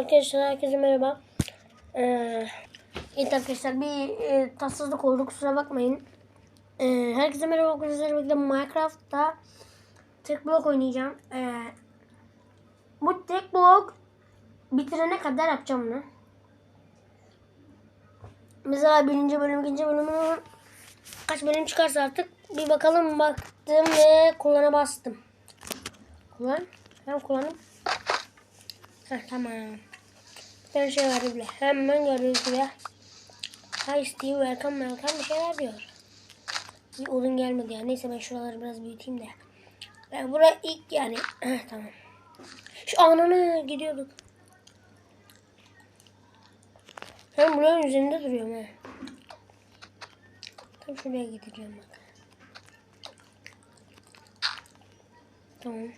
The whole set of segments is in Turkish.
Arkadaşlar herkese merhaba. Ee, evet arkadaşlar bir e, tatsızlık oldu kusura bakmayın. Ee, herkese merhaba arkadaşlar. Birlikte Minecraft'ta tek blok oynayacağım. Ee, bu tek blok bitirene kadar yapacağım bunu. Mesela birinci bölüm, ikinci bölüm kaç bölüm çıkarsa artık bir bakalım baktım ve kullana bastım. Kullan. Hem kullanım. Heh, tamam. Tane şey var. Hemen gördüğünüz gibi. Hi Steve welcome welcome bir şeyler diyor. Bir odun gelmedi ya. Neyse ben şuraları biraz büyüteyim de. Ben buraya ilk yani. Tamam. Şu ananı gidiyorduk. Ben buranın üzerinde duruyorum ha. Tam şuraya gideceğim bak. Tamam.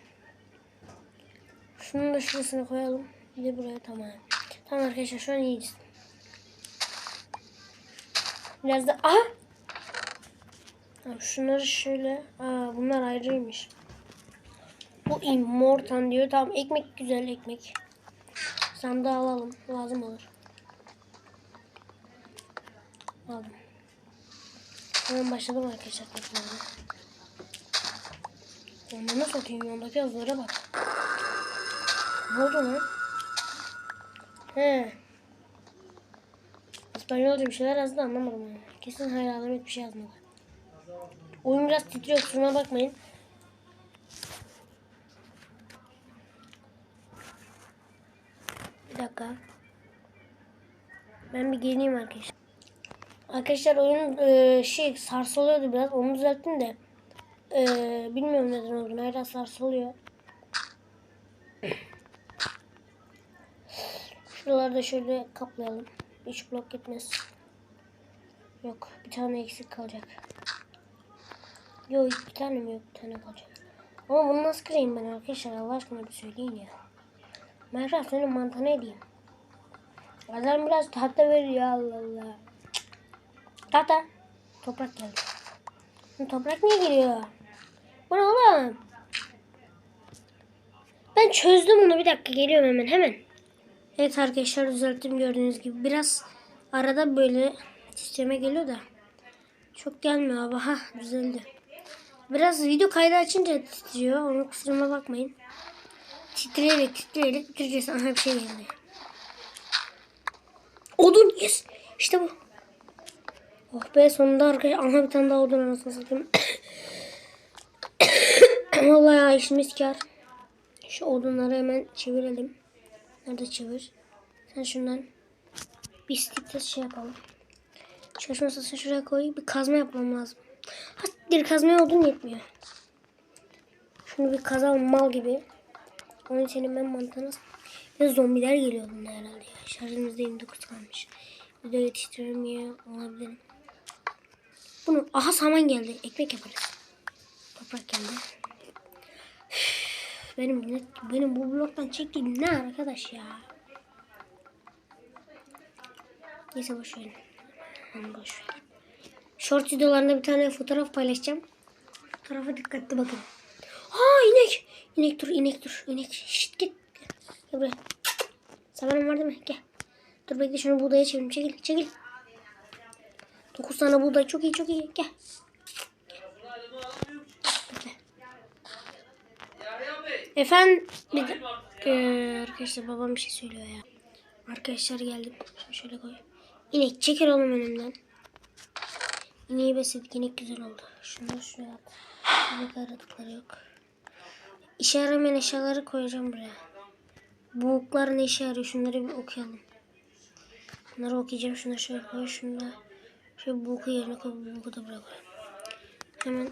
Şunu da şurasına koyalım. Bir de buraya tamam. Tamam arkadaşlar şu an iyiyiz. Biraz da aha. Şunları şöyle. Aa bunlar ayrıymış. Bu immortan diyor. Tamam ekmek güzel ekmek. Sandığı alalım. Lazım olur. Aldım. Hemen başladım arkadaşlar. Onları satayım yondaki yazılara bak. Ne oldu lan? He. İspanyolca bir şeyler yazdı anlamadım yani. Kesin hayır alamet bir şey yazmadı. Oyun biraz titriyor kusuruma bakmayın. Bir dakika. Ben bir geleyim arkadaşlar. Arkadaşlar oyun e, şey sarsılıyordu biraz. Onu düzelttim de. E, bilmiyorum neden olduğunu. Hala sarsılıyor. Şuraları da şöyle kaplayalım. Üç blok gitmez. Yok bir tane eksik kalacak. Yok bir tane mi yok bir tane kalacak. Ama bunu nasıl kırayım ben arkadaşlar Allah aşkına bir söyleyin ya. Minecraft senin mantığını edeyim. Adam biraz tahta veriyor Allah Allah. Tahta. Toprak geldi. Bu Toprak niye geliyor? Bu ne oğlum? Ben çözdüm onu bir dakika geliyorum hemen hemen. Evet arkadaşlar düzelttim gördüğünüz gibi. Biraz arada böyle titreme geliyor da. Çok gelmiyor abi. Ha düzeldi. Biraz video kaydı açınca titriyor. Onu kusuruma bakmayın. Titreyerek titreyerek bitireceğiz. Aha bir şey geldi. Odun yes. İşte bu. Oh be sonunda arkadaşlar. Aha bir tane daha odun anasını satayım. Vallahi ya işimiz kar. Şu odunları hemen çevirelim. Nerede çevir? Sen şundan bir stikte şey yapalım. Çalışma masasını şuraya koy. Bir kazma yapmam lazım. Ha, bir kazmaya odun yetmiyor. Şunu bir kazalım mal gibi. Onun senin ben mantığına... Bir de zombiler geliyor bunlar herhalde ya. Şarjımızda 29 kalmış. De yetiştiririm ya olabilirim. Bunu aha saman geldi. Ekmek yaparız. Toprak geldi. Benim benim bu bloktan çektiğim ne arkadaş ya? Neyse boş verin. Boş ver. Short videolarında bir tane fotoğraf paylaşacağım. Fotoğrafa dikkatli bakın. Aa inek. İnek dur inek dur. İnek. Şşt git. Gel buraya. Samanın var değil mi? Gel. Dur bekle şunu buğdaya çevireyim. Çekil çekil. 9 tane buğday çok iyi çok iyi. Gel. Efendim bir de, Ee, arkadaşlar babam bir şey söylüyor ya. Arkadaşlar geldim. Şunu şöyle koy. İnek çekil oğlum önümden. İneği besledik. İnek güzel oldu. Şunu şuraya at. Şurada aradıkları yok. İşe yaramayan eşyaları koyacağım buraya. Buğuklar ne işe yarıyor? Şunları bir okuyalım. Bunları okuyacağım. Şunları şöyle koy. Şunu da şöyle buğuku yerine koy. Buğuku da buraya. Hemen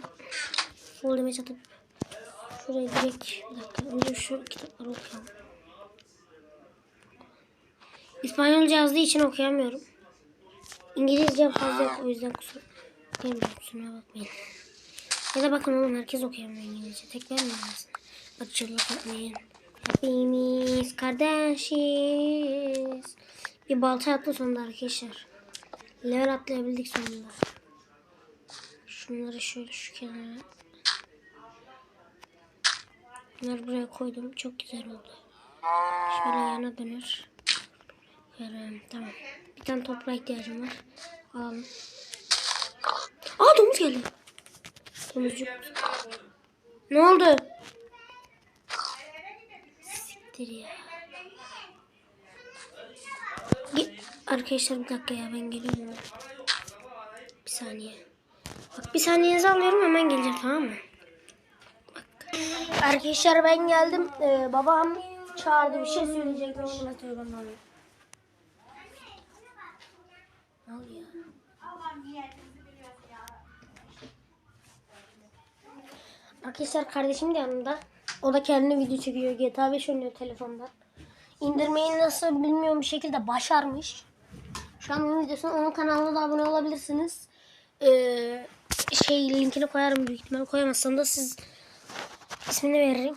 full damage atıp Şuraya direkt bir dakika önce şu kitapları okuyalım. İspanyolca yazdığı için okuyamıyorum. İngilizce fazla yok o yüzden kusura kusuruma bakmayın. Ya da bakın oğlum herkes okuyamıyor İngilizce. Tek ben mi yazsın? Açılık etmeyin. Hepimiz kardeşiz. Bir balta attı sonunda arkadaşlar. Level atlayabildik sonunda. Şunları şöyle şu kenara Bunları buraya koydum. Çok güzel oldu. Şöyle yana dönür. Aferin. Tamam. Bir tane toprağa ihtiyacım var. Alalım. Aa domuz geldi. Domuzcuk. Ne oldu? Siktir ya. Ge- Arkadaşlar bir dakika ya ben geliyorum. Bir saniye. Bak bir saniyenizi alıyorum hemen geleceğim tamam mı? Arkadaşlar ben geldim. Ee, babam çağırdı bir şey söyleyecek. Ne oldu telefonla alıyor. Ne oluyor? Arkadaşlar kardeşim de yanında. O da kendine video çekiyor. GTA 5 oynuyor telefondan. İndirmeyi nasıl bilmiyorum bir şekilde başarmış. Şu an onun videosunu onun kanalına da abone olabilirsiniz. Ee, şey linkini koyarım büyük ihtimal. Koyamazsam da siz ismini veririm.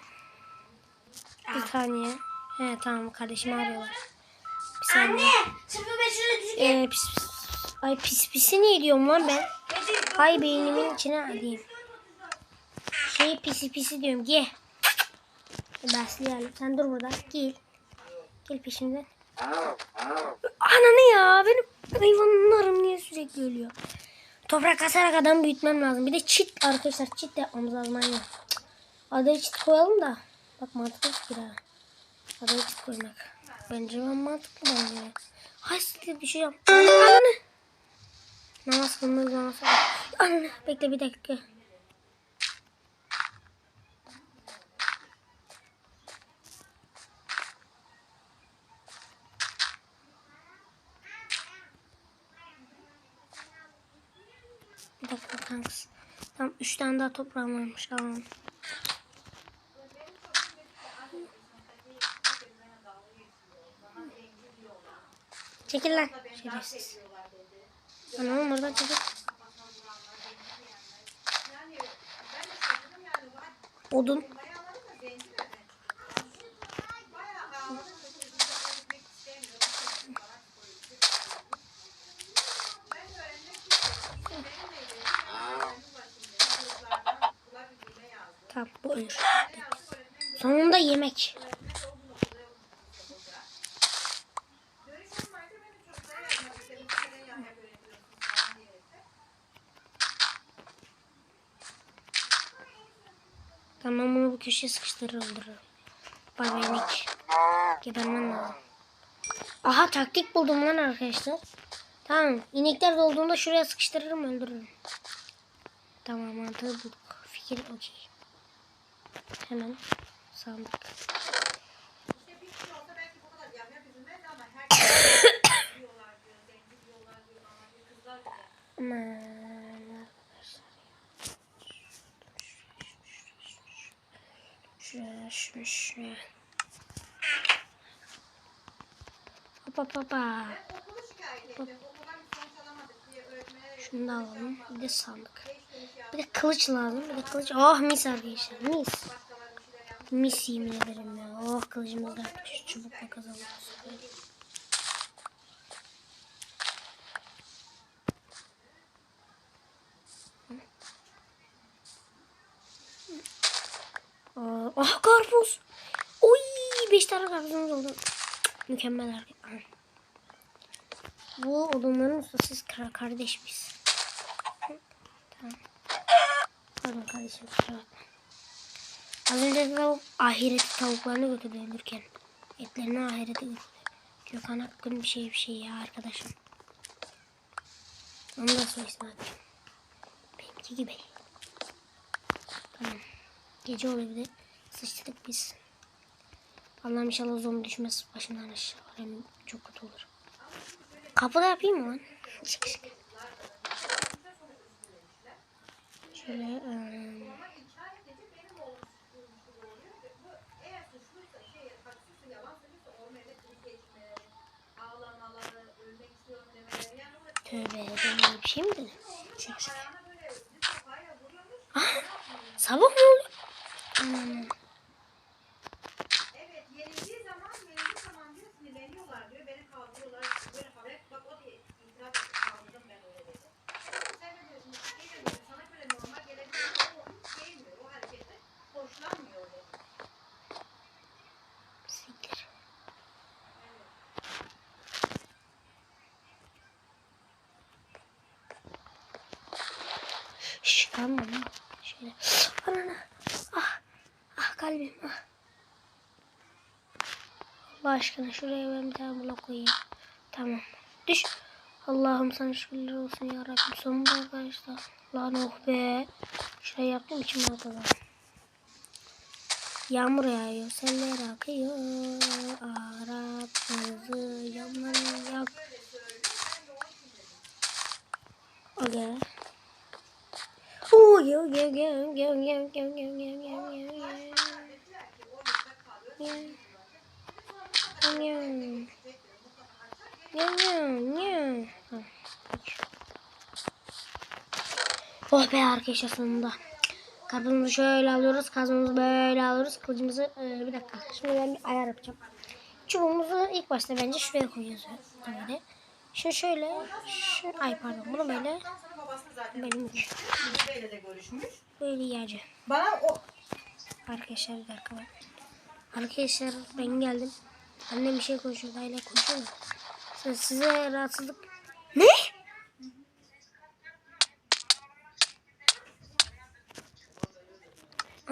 Bir saniye. He tamam kardeşim arıyorlar. Bir saniye. Beşine düşük. Ee, pis, pis. Ay pis pisi niye diyorum lan ben? Hay beynimin içine alayım. Şey pisi pisi diyorum. Gel. Başlayalım. Sen dur burada. Gel. Gel peşimden. Ananı ya. Benim hayvanlarım niye sürekli ölüyor? Toprak kasarak adam büyütmem lazım. Bir de çit arkadaşlar. Çit de yapmamız lazım. Aynen. Adaya çit koyalım da. Bak mantıklı fikir ha. Adaya çit koymak. Bence ben mantıklı bence. Hay siktir bir şey yap. Ananı. Namaz kılmak namaz. Ananı. Bekle bir dakika. Bir dakika kanks. Tamam üç tane daha toprağım varmış. Alalım. Çekil lan. Şerefsiz. Oğlum oradan çekil. Odun. Tamam bu ölür. Sonunda yemek. Tamam bunu bu köşeye sıkıştırır öldürürüm. Bay yemek. Gebermen lazım. Aha taktik buldum lan arkadaşlar. Tamam inekler dolduğunda şuraya sıkıştırırım öldürürüm. Tamam mantığı bulduk. Fikir okey. Hemen sandık. Aman Şuraya şuraya şuraya. Hoppa hoppa. Hop. Şunu da alalım. Bir de sandık. Bir de kılıç lazım. Bir de kılıç. Oh mis arkadaşlar. Mis. Mis yemin ederim ya. Oh kılıcımız da çubukla kazanırız. Aa, ah karpuz. Oy 5 tane karpuzumuz oldu. Mükemmel hareket. Bu odunların ustasız kara kardeş biz. Tamam. Pardon kardeşim kusura bakma. Az önce tavuk ahireti tavuklarını götürdü. Etlerini ahirete götürdü. Gökhan Hakkın bir şey bir şey ya arkadaşım. Onu da soy atacağım. Benimki gibi. Tamam. Gece de sıçtık biz. Allah'ım inşallah zombi düşmez başımdan aşağı. Çok kötü olur. Kapıda yapayım mı lan? Şık. Şöyle ıı, Tövbe ben bir şey mi dedim? Şık şık. Ah, sabah mı oldu? Aman. Başlanmıyor mu? Şöyle. Anana. Ah. Ah kalbim. Ah. Allah aşkına şuraya ben bir tane blok koyayım. Tamam. Düş. Allah'ım sana şükürler olsun ya Rabbim. Sonunda arkadaşlar. Lan oh be. Şuraya yaptım içim ortada. Yağmur yağıyor, seller akıyor. Arap kızı yanları yak. Oh, yo, yo, yo, yo. Yeah. Yeah. Yeah, yeah, yeah. Ha, peki. Oh be arkadaşlar sonunda. Karpuzumuzu şöyle alıyoruz. Kazmamızı böyle alıyoruz. Kılıcımızı e, bir dakika. Şimdi ben bir ayar yapacağım. Çubuğumuzu ilk başta bence şuraya koyuyoruz. Böyle. Şunu şöyle. Şu, ay pardon bunu böyle. Benim. Böyle yiyeceğim. Bana o Arkadaşlar bir dakika. Arkadaşlar ben geldim. Annem bir şey konuşuyor. Dayla konuşuyor size rahatsızlık. Ne?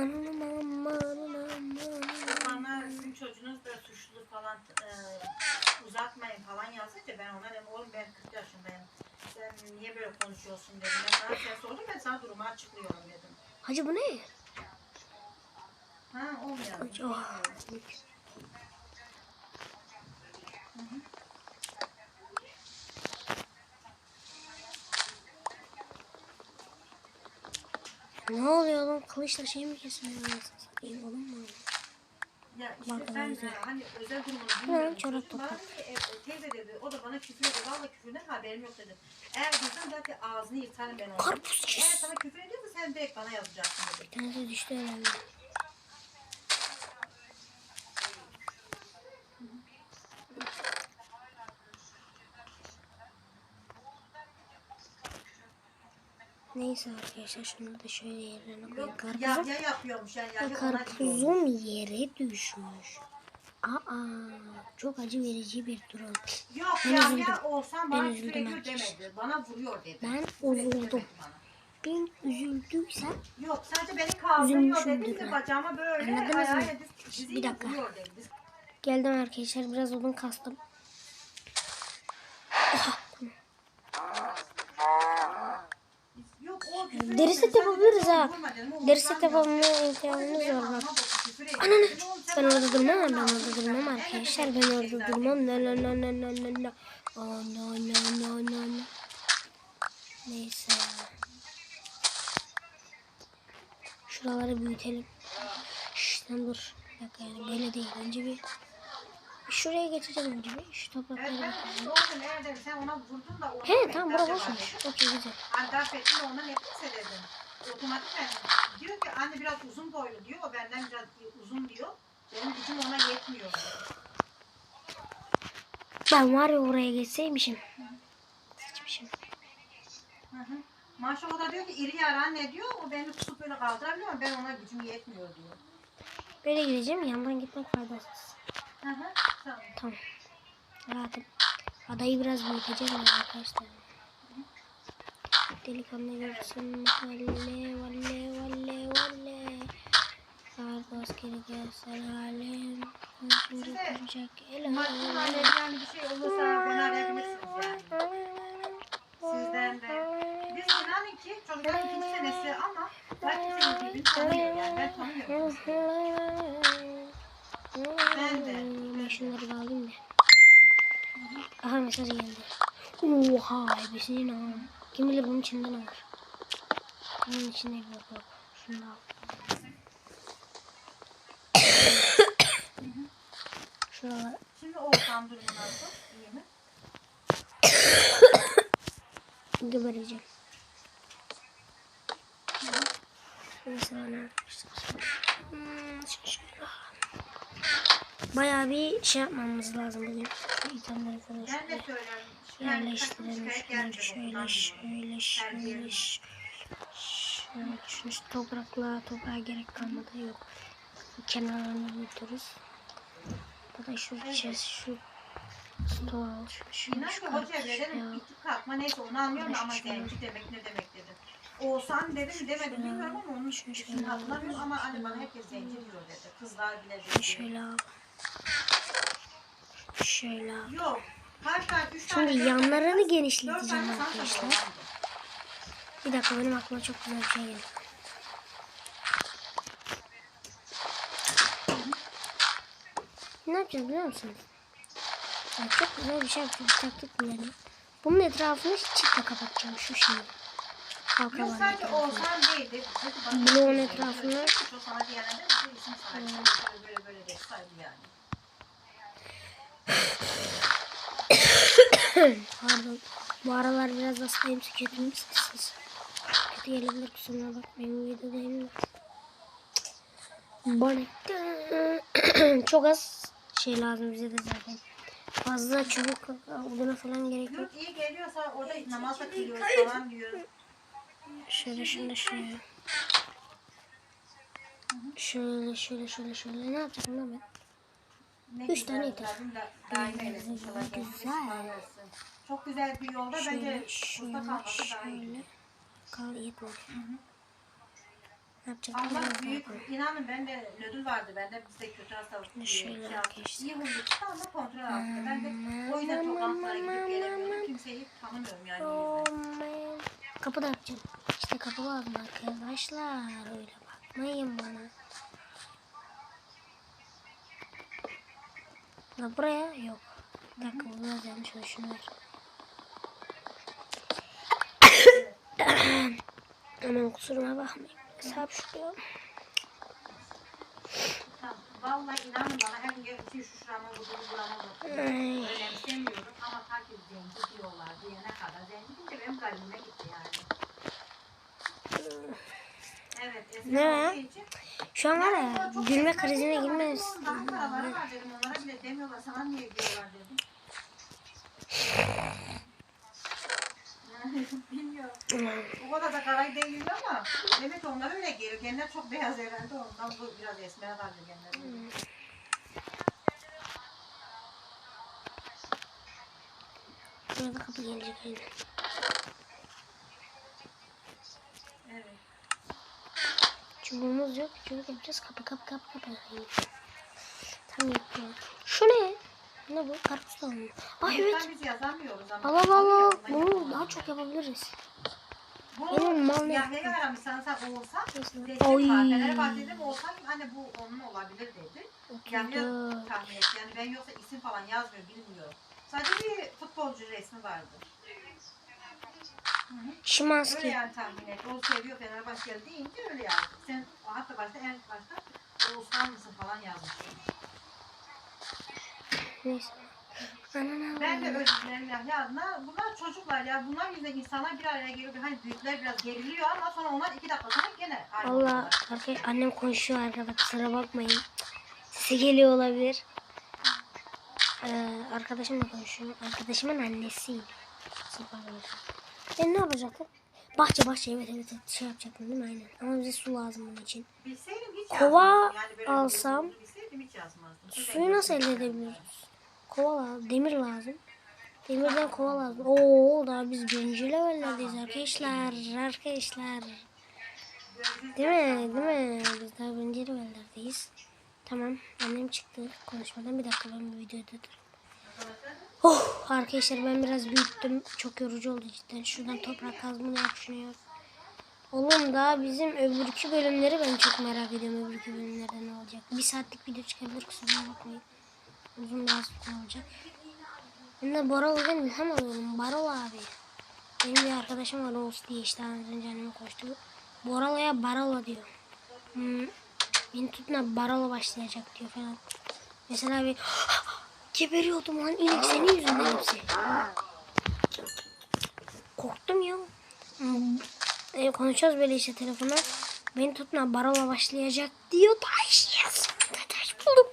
Anam aman aman. bana sizin çocuğunuz da suçlu falan e, uzatmayın falan yazınca ben ona dedim oğlum ben 40 yaşındayım. Sen niye böyle konuşuyorsun dedim. Ben sana şey sordum ben sana durumu açıklıyorum dedim. Hacı bu ne? Ha olmuyor. Hacı oh. Ne oluyor lan? Kılıçla şey mi kesmiyor? Satayım olur mu? Ya işte Bak, sen güzel. e, hani özel durumunu bilmiyorum. çorap topla. dedi ki, e, teyze dedi o da bana küfür ediyor. Valla küfürden haberim yok dedim. Eğer bilsem zaten ağzını yırtarım ben onu. Karpuz Eğer kes. sana küfür ediyorsa sen direkt bana yazacaksın dedim. Bir tanesi düştü herhalde. Neyse arkadaşlar şunu da şöyle yerlerine koyayım. Karpuzum, yahya yapıyormuş yani gidiyor. karpuzum yere düşmüş. Aa, çok acı verici bir durum. Yok Ben yahya üzüldüm. olsan Ben bana küfür üzüldüm ediyor arkadaşlar. demedi. Bana vuruyor dedi. Ben Küfür üzüldüm. Ben üzüldüysem Yok sadece beni kaldırıyor dedi de ben. bacağıma böyle Anladınız mı? ayağıyla diz, Bir dakika. geldim arkadaşlar biraz odun kastım. Deri set yapabiliriz ha. Deri set yapabilme imkanımız var bak. Ananı. Ben orada durmam ben orada durmam arkadaşlar. Ben orada durmam. La la la la la la la. La la la la la la. Neyse. Şuraları büyütelim. Şşş dur. Bir yani böyle değil. Önce bir şuraya geçeceğim önce şu Evet, toprakları ben bakalım. de oğlum eğer dedim sen ona vurdun da He tamam bura boşmuş okey güzel darp ettin de ondan nefret dedim. Otomatikten diyor ki anne biraz uzun boylu diyor. O benden biraz uzun diyor. Benim gücüm ona yetmiyor. ben var ya oraya geçseymişim seçmişim Hı hı. Maşallah o da diyor ki iri yarı anne diyor. O beni tutup böyle kaldırabiliyor ama ben ona gücüm yetmiyor diyor. böyle gideceğim yandan gitmek faydasız Hı hı. Tamam. Tamam. Rahatım. Adayı biraz büyüteceğim arkadaşlar. Delikanlı görsün valle valle valle valle. Kardos geri gelsen halim. Kuracak Maddi el manevi yani bir şey olursa beni arayabilirsiniz yani. Sizden de. Biz inanın ki çocukların ikinci senesi ama ben kimsenin birbirini tanımıyor yani. Ben tanımıyorum. Ben de. Ben şunları da alayım da. Aha mesaj geldi. Oha ebesinin ağam. Kim bilir bunun içinde ne var? Bunun içinde yok yok. Şunu da al. Şuralar Şimdi Oğuzhan durumu nasıl? İyi mi? gebereceğim. Ne yapmışlar? Hmm, şu- Bayağı bir şey yapmamız lazım bugün. İtemleri falan şöyle yerleştirelim. Şöyle şöyle şöyle şöyle şu şu toprakla toprağa gerek kalmadı yok. Kenarlarını büyütürüz. Bu da şu chest şu stol şu şu şu ki hocaya verelim ya. iki kalkma neyse onu anlıyorum ama şöyle. zenci demek ne demek dedim. Oğuzhan dedim demedim bilmiyorum ama onun Şöyle şöyle hatırlamıyorum ama anne bana herkes zenci diyor dedi. Kızlar bile dedi. Şöyle al. Şöyle Şimdi yanlarını genişleteceğim arkadaşlar. Bir dakika benim aklıma çok güzel bir şey geldi. Ne yapacağız biliyor musunuz? Ya çok güzel bir şey yapacağız. Taktik bilelim. Bunun etrafını çitle kapatacağım şu şeyi. Var. sadece Oğuzhan değildi. Bloğun yani. Pardon. Bu aralar biraz hastayım. Tüketim sessiz. Kötü gelebilir kusuruna bakmayın. Videodayım da. Bana çok az şey lazım bize de zaten. Fazla çubuk oduna falan gerek yok. Yok iyi geliyorsa orada namaz da kılıyoruz falan diyor. Şöyle şöyle şöyle. Şöyle şöyle şöyle şöyle. Ne yapacaktım lan ben? Ne Üç tane yeter. Güzel. Çok güzel bir yolda bence Şöyle usta şöyle kalması daha iyi. şöyle. Kal yetmedi. Ne yapacaktım? Allah büyük. koy. İnanın ben de nödül vardı. Bende bizde kötü hastalık diye Şöyle şey yaptım. arkadaşlar. İyi çıktı ama kontrol altında. Ben de o yüzden toplantılara gidip gelemiyorum. Kimseyi tanımıyorum yani. Oh. Kapı da yapacağım. İşte kapı lazım arkadaşlar. Öyle bakmayın bana. La buraya yok. Bir dakika bu biraz yanlış ver. Aman kusuruma bakmayın. Hesap. Tamam. Vallahi inanın bana her gün şu şuramı vurduğunu buramı Ay. önemsemiyorum ama ta ki zenci diyorlar diyene kadar zenci deyince benim kalbime gitti yani. Ne? Şu an var ya gülme krizine girmez. O kadar da karay değil ama demek ki onlara öyle geliyor. Genler çok beyaz herhalde ondan bu biraz esmeye kaldı genler. Burada kapı gelecek aynen. Evet. Çubuğumuz yok. Çubuk yapacağız. Kapı kapı kapı kapı. Aynen. Tam yapıyor. Şu ne? Ne bu? Karpuz da mı? Ay evet. Biz yazamıyoruz ama. Al al al al. Yazmayı Bunu daha çok yapabiliriz. Bunu Benim mal ne Yahya'ya yaptı? aramışsan sen olsan dedim Oy. var. Fenerbahçe dedim olsan hani bu onun olabilir dedi. Oturdu. tahmin etti. Yani ben yoksa isim falan yazmıyor bilmiyorum. Sadece bir futbolcu resmi vardı. Hı. Öyle Şimanski. yani tahmin et. O seviyor Fenerbahçe deyince öyle yazdı. Sen hatta başta en başta Oğuzhan mısın falan yazmışsın. Neyse. Anana. Ben de özür dilerim Yahya adına. Bunlar çocuklar ya. Bunlar yüzünden insanlar bir araya geliyor. Hani büyükler biraz geriliyor ama sonra onlar iki dakika sonra gene Allah oluyorlar. arkadaş annem konuşuyor arkada kusura bakmayın. Sesi geliyor olabilir. Ee, arkadaşımla konuşuyor. Arkadaşımın annesi. Sırf arkadaşım. Ben ne yapacaktım? Bahçe bahçe evet evet evet şey yapacaktım değil mi aynen. Ama bize su lazım bunun için. Kova. Yani bir alsam. Suyu nasıl elde edebiliriz? Kova lazım. Demir lazım. Demirden kova lazım. Oo daha biz birinci levellerdeyiz arkadaşlar. Arkadaşlar. Değil mi? Değil mi? Biz daha birinci levellerdeyiz. Tamam. Annem çıktı konuşmadan. Bir dakika ben bu videoyu durdurayım. Oh arkadaşlar ben biraz büyüttüm. Çok yorucu oldu cidden. Şuradan toprak şunu yap. Oğlum daha bizim öbürkü bölümleri ben çok merak ediyorum. Öbürkü bölümlerde ne olacak? Bir saatlik video çıkabilir kusuruna bakmayın. Uzun biraz olacak. Ben de Borol ben ilham alıyorum. Barol abi. Benim bir arkadaşım var Oğuz diye işte az önce anneme koştu. Borola'ya Barola diyor. Hmm, beni tutma Barola başlayacak diyor falan. Mesela bir geberiyordum lan inek senin yüzünden hepsi. Korktum ya. Hmm, e, konuşuyoruz böyle işte telefona. Beni tutma Barola başlayacak diyor. Taş yes. Taş buldum.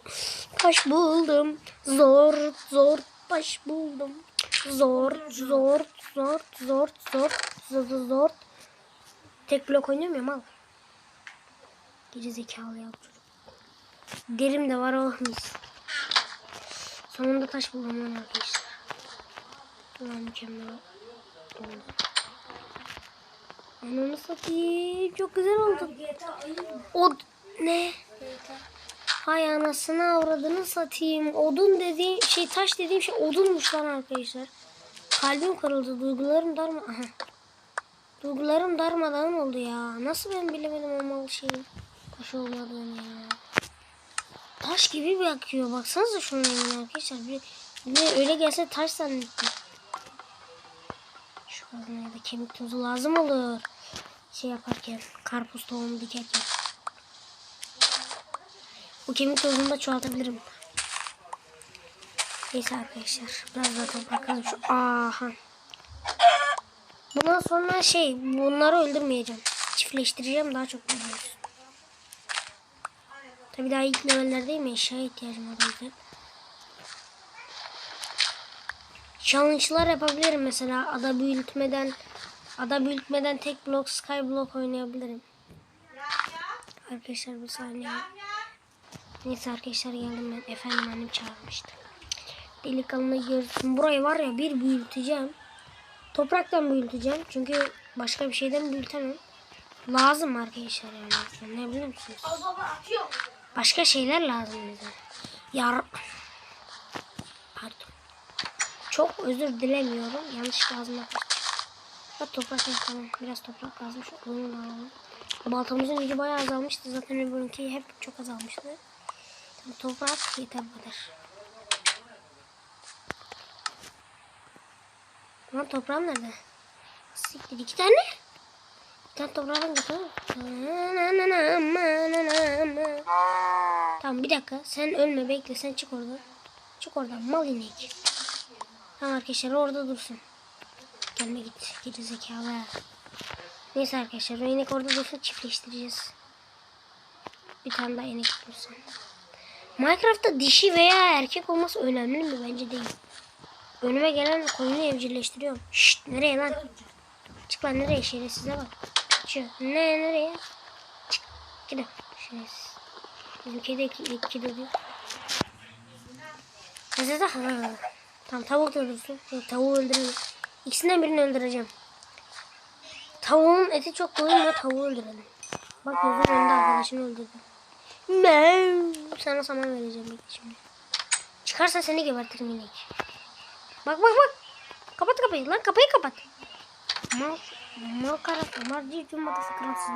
Taş buldum. Zor zor taş buldum. Zor zor zor zor zor zor zor. Tek blok oynayamıyorum al. Geri zekalı ya bu çocuk. Derim de var o mis. Sonunda taş buldum lan arkadaşlar. Ulan mükemmel oldu. Ananı satayım. Çok güzel oldu. O ne? Hay anasını avradını satayım. Odun dediğim şey taş dediğim şey odunmuş lan arkadaşlar. Kalbim kırıldı. Duygularım darma. Aha. Duygularım darmadan oldu ya. Nasıl ben bilemedim o mal şeyin kuş olmadığını ya. Taş gibi bir akıyor. Baksanıza şunun rengine arkadaşlar. Bir, bir öyle gelse taş zannettim. Şu da kemik tozu lazım olur. Şey yaparken, karpuz tohumu dikerken. Bu kemik tozunu da çoğaltabilirim. Neyse arkadaşlar. Biraz daha toprak alalım. Şu aha. Bundan sonra şey bunları öldürmeyeceğim. Çiftleştireceğim daha çok veriyoruz. Tabii daha ilk levellerdeyim ya eşyaya ihtiyacım var o. Challenge'lar yapabilirim mesela ada büyütmeden ada büyütmeden tek blok skyblock oynayabilirim. Arkadaşlar bir saniye. Neyse arkadaşlar geldim ben. Efendim annem çağırmıştı. Delikanlı görsün. Burayı var ya bir büyüteceğim. Topraktan büyüteceğim. Çünkü başka bir şeyden büyütemem. Lazım arkadaşlar yani. Ne biliyor musunuz? Başka şeyler lazım bize. Yar... Pardon. Çok özür dilemiyorum. Yanlış yazmak Bak toprak tamam. Biraz toprak lazım. Şu da alalım. Baltamızın gücü bayağı azalmıştı. Zaten öbürünki hep çok azalmıştı. Tamam, toprak yeter bu kadar. Lan toprağım nerede? Siktir iki tane. Tane toprağım götür. Tamam bir dakika. Sen ölme bekle. Sen çık oradan. Çık oradan. Mal inek. Tamam arkadaşlar orada dursun. Gelme git. Geri zekalı. Neyse arkadaşlar o inek orada dursun çiftleştireceğiz. Bir tane daha inek dursun. Minecraft'ta dişi veya erkek olması önemli mi? Bence değil. Önüme gelen koyunu evcilleştiriyorum. Şşt nereye lan? Çık lan nereye şerefsize bak. Çık. Ne nereye? Çık. Gidin. Şerefsiz. Bizim kedi iki, iki de diyor. Neyse ha. Tamam tavuk öldürsün. Yok, tavuğu öldürelim. İkisinden birini öldüreceğim. Tavuğun eti çok ve tavuğu öldürelim. Bak gözümün önünde arkadaşını öldürdüm. Ben sana saman vereceğim bekle şimdi. Çıkarsa seni gebertirim inek. Bak bak bak. Kapat kapıyı lan kapıyı kapat. Mal, mal karası. Marci cumbatası karası.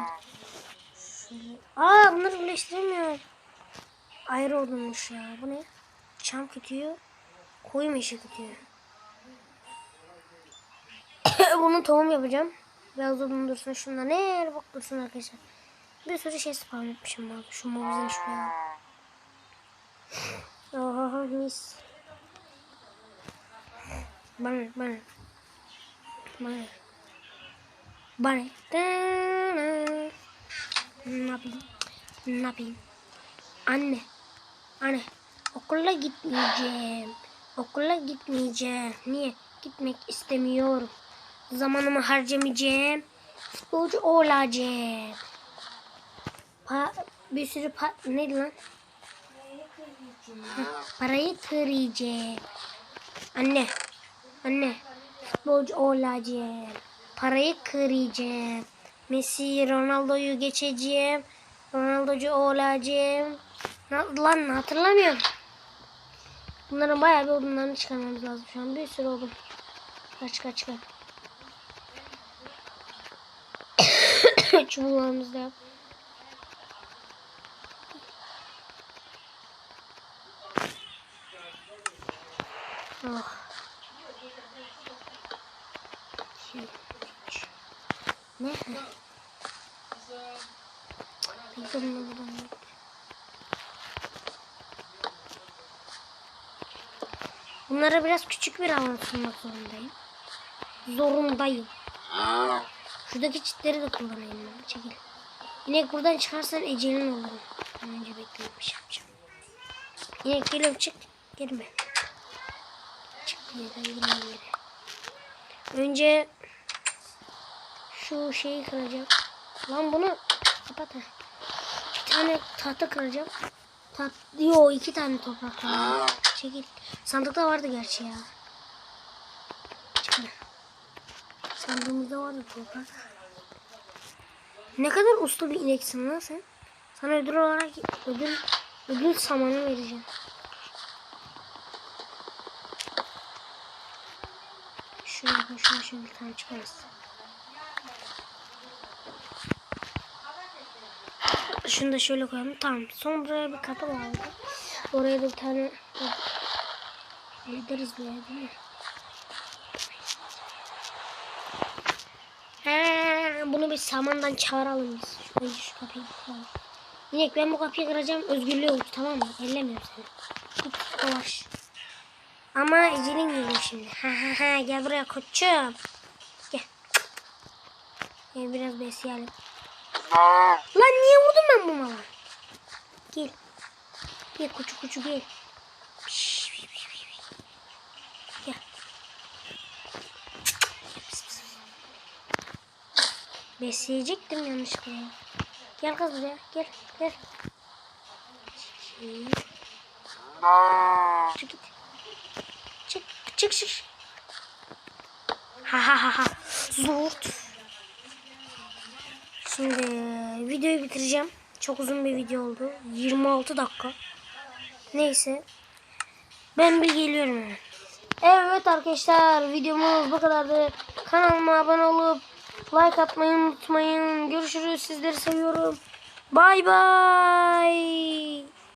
Şöyle. Aa bunları birleştiremiyor. Ayrı odunmuş ya. Bu ne? Çam kütüğü. Koyu meşe kütüğü. Bunu tohum yapacağım. Biraz odun dursun şunda. Ne bak dursun arkadaşlar. Bir sürü şey spawn etmişim ben. Şu mavizini şuraya. Oha mis. Bana bana. Bana. Bana. Ne yapayım? Ne yapayım? Anne. Anne. Okula gitmeyeceğim. Okula gitmeyeceğim. Niye? Gitmek istemiyorum. Zamanımı harcamayacağım. Futbolcu olacağım. Pa bir sürü pa neydi lan? Parayı kıracağım. Anne. Anne. Futbolcu olacağım. Parayı kıracağım. Messi, Ronaldo'yu geçeceğim. Ronaldo'cu olacağım. Lan hatırlamıyorum. Bunların bayağı bir odunlarını çıkarmamız lazım şu an. Bir sürü odun. Kaç kaç kaç. Çubuğlarımızı da yap. Oh. İki, üç. Ne? Bir. Bunlara biraz küçük bir alan sunmak zorundayım. Zorundayım. Şuradaki çitleri de kullanayım ben. Çekil. İnek buradan çıkarsan ecelin olurum. Önce bekleyip bir şey yapacağım. İnek geliyorum çık. Gelme. Çık girme yere. Önce şu şeyi kıracağım. Lan bunu kapat. Bir tane tahta kıracağım. Tat Yo iki tane toprak. Çekil. Sandıkta vardı gerçi ya. Çıkma. Sandığımızda vardı toprak. Ne kadar uslu bir ineksin lan sen. Sana ödül olarak ödül ödül samanı vereceğim. Koy, şuraya şöyle bir tane çıkarız. Şunu da şöyle koyalım. Tamam. Son buraya bir kapı vardı. Oraya da bir tane gideriz buraya değil mi? He, bunu bir samandan çağıralım biz. Şu, önce şu kapıyı kıralım. İnek ben bu kapıyı kıracağım. Özgürlüğe uç tamam mı? Ellemiyorum seni. Git dolaş. Ama ecilin geliyor şimdi. Ha ha ha gel buraya koçum. Gel. Gel biraz besleyelim. Lan niye vurdum ben bu mala? Gel. Gel kuçu kuçu gel. Gel. Besleyecektim yanlışlıkla. ya. Gel kız buraya. Gel. Gel. Çık git. Çık. Çık çık. Ha ha ha ha. Zort. Şimdi videoyu bitireceğim. Çok uzun bir video oldu. 26 dakika. Neyse. Ben bir geliyorum. Evet arkadaşlar videomuz bu kadardı. Kanalıma abone olup like atmayı unutmayın. Görüşürüz. Sizleri seviyorum. Bay bay.